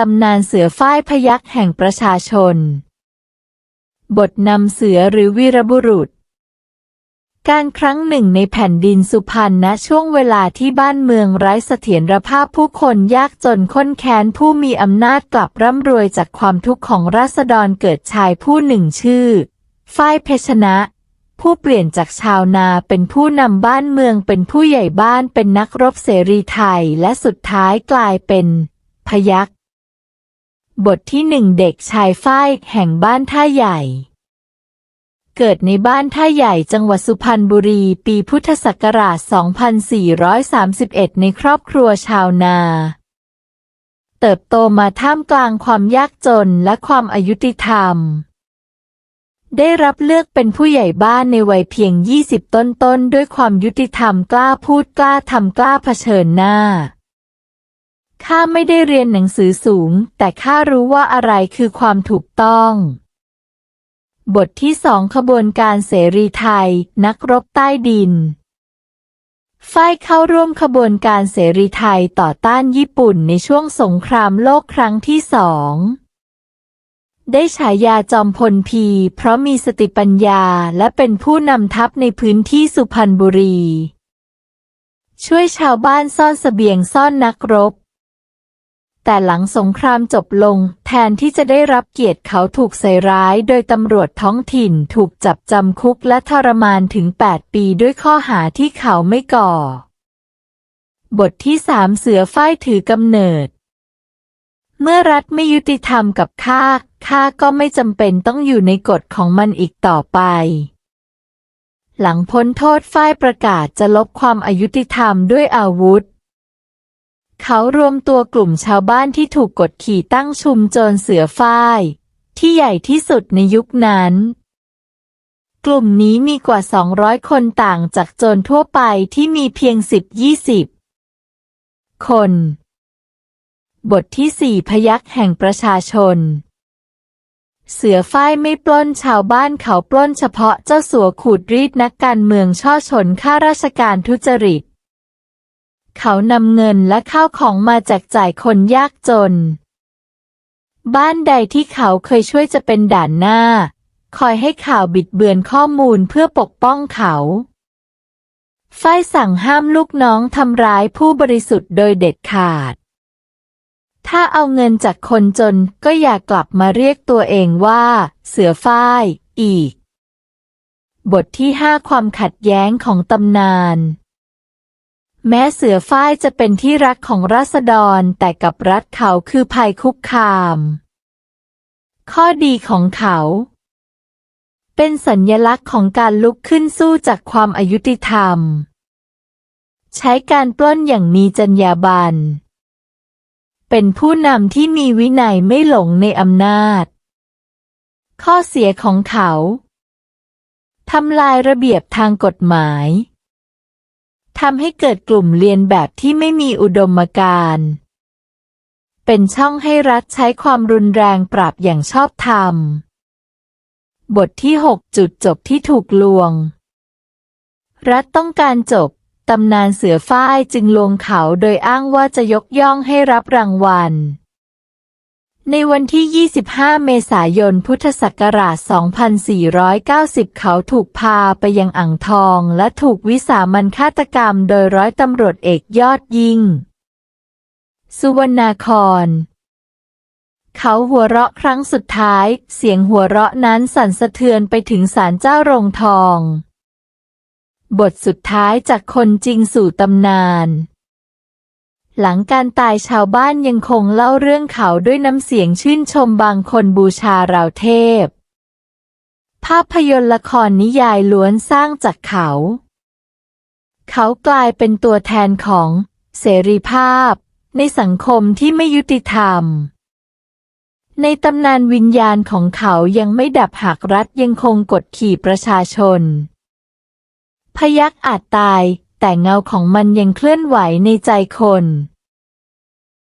ตำนานเสือฝ้ายพยักแห่งประชาชน บทนำเสือหรือวีรบุรุษ การครั้งหนึ่งในแผ่นดินสุพรรณณช่วงเวลาที่บ้านเมืองไร้เสถียรภาพผู้คนยากจนข้นแค้นผู้มีอำนาจกลับร่ำรวยจากความทุกข์ของราษฎรเกิดชายผู้หนึ่งชื่อ ฝ้ายเพชนะผู้เปลี่ยนจากชาวนาเป็นผู้นำบ้านเมืองเป็นผู้ใหญ่บ้านเป็นนักรบเสรีไทยและสุดท้ายกลายเป็น พยัก บทที่หนึ่งเด็กชายฝ้ายแห่งบ้านท่าใหญ่ เกิดในบ้านท่าใหญ่จังหวัดสุพรรณบุรี ปีพุทธศักราช 2431 ในครอบครัวชาวนา เติบโตมาท่ามกลางความยากจนและความอายุติธรรม ได้รับเลือกเป็นผู้ใหญ่บ้านในวัยเพียง 20 ต้นๆ ด้วยความยุติธรรมกล้าพูดกล้าทำกล้าเผชิญหน้า ข้าไม่ได้เรียนหนังสือสูง แต่ข้ารู้ว่าอะไรคือความถูกต้อง บทที่สองขบวนการเสรีไทย นักรบใต้ดินฝ้ายเข้าร่วมขบวนการเสรีไทยต่อต้านญี่ปุ่นในช่วงสงครามโลกครั้งที่สองได้ฉายาจอมพลพี เพราะมีสติปัญญาและเป็นผู้นำทัพในพื้นที่สุพรรณบุรี ช่วยชาวบ้านซ่อนเสบียงซ่อนนักรบ แต่หลังสงครามจบลง แทนที่จะได้รับเกียรติเขาถูกใส่ร้าย โดยตำรวจท้องถิ่นถูกจับจำคุกและทรมานถึง 8 ปีด้วยข้อหาที่เขาไม่ก่อ บทที่สามเสือฝ้ายถือกำเนิด เมื่อรัฐไม่ยุติธรรมกับข้าข้าก็ไม่จำเป็นต้องอยู่ในกฎของมันอีกต่อไปหลังพ้นโทษฝ้ายประกาศจะลบความอายุติธรรมด้วยอาวุธ เขารวมตัวกลุ่มชาวบ้านที่ถูกกดขี่ตั้งชุมโจรเสือฝ้าย ที่ใหญ่ที่สุดในยุคนั้น กลุ่มนี้มีกว่า 200 คนต่างจากโจรทั่วไปที่มีเพียง 10-20 คน บทที่สี่พยักแห่งประชาชน เสือฝ้ายไม่ปล้นชาวบ้านเขาปล้นเฉพาะเจ้าสัวขูดรีดนักการเมืองช่อชนข้าราชการทุจริต เขานำเงินและข้าวของมาแจกจ่ายคนยากจน บ้านใดที่เขาเคยช่วยจะเป็นด่านหน้า คอยให้ข่าวบิดเบือนข้อมูลเพื่อปกป้องเขาฝ้ายสั่งห้ามลูกน้องทำร้ายผู้บริสุทธิ์โดยเด็ดขาด ถ้าเอาเงินจากคนจนก็อย่ากลับมาเรียกตัวเองว่า เสือฝ้าย อีก บทที่ห้าความขัดแย้งของตำนาน แม้เสือฝ้ายจะเป็นที่รักของราษฎรแต่กับรัฐเขาคือภัยคุกคาม ข้อดีของเขา เป็นสัญญลักษณ์ของการลุกขึ้นสู้จากความอายุติธรรม ใช้การปล้นอย่างมีจรรยาบรรณเป็นผู้นำที่มีวินัยไม่หลงในอำนาจ ข้อเสียของเขาทำลายระเบียบทางกฎหมาย ทำให้เกิดกลุ่มเรียนแบบที่ไม่มีอุดมการณ์เป็นช่องให้รัฐใช้ความรุนแรงปราบอย่างชอบธรรม บทที่ 6 จุดจบที่ถูกลวง รัฐต้องการจบตำนานเสือฝ้ายจึงลวงเขาโดยอ้างว่าจะยกย่องให้รับรางวัล ในวันที่ 25 เมษายน พุทธศักราช 2490 เขาถูกพาไปยังอ่างทองและถูกวิสามันฆาตกรรมโดยร้อยตำรวจเอกยอดยิ่ง สุวรรณาคร เขาหัวเราะครั้งสุดท้าย เสียงหัวเราะนั้นสั่นสะเทือนไปถึงศาลเจ้าโรงทอง บทสุดท้ายจากคนจริงสู่ตำนาน หลังการตายชาวบ้านยังคงเล่าเรื่องเขาด้วยน้ำเสียงชื่นชมบางคนบูชาราวเทพ ภาพยนตร์ละครนิยายล้วนสร้างจากเขา เขากลายเป็นตัวแทนของเสรีภาพ ในสังคมที่ไม่ยุติธรรม ในตำนานวิญญาณของเขายังไม่ดับหากรัฐยังคงกดขี่ประชาชน พยักอาจตาย แต่เงาของมันยังเคลื่อนไหวในใจคน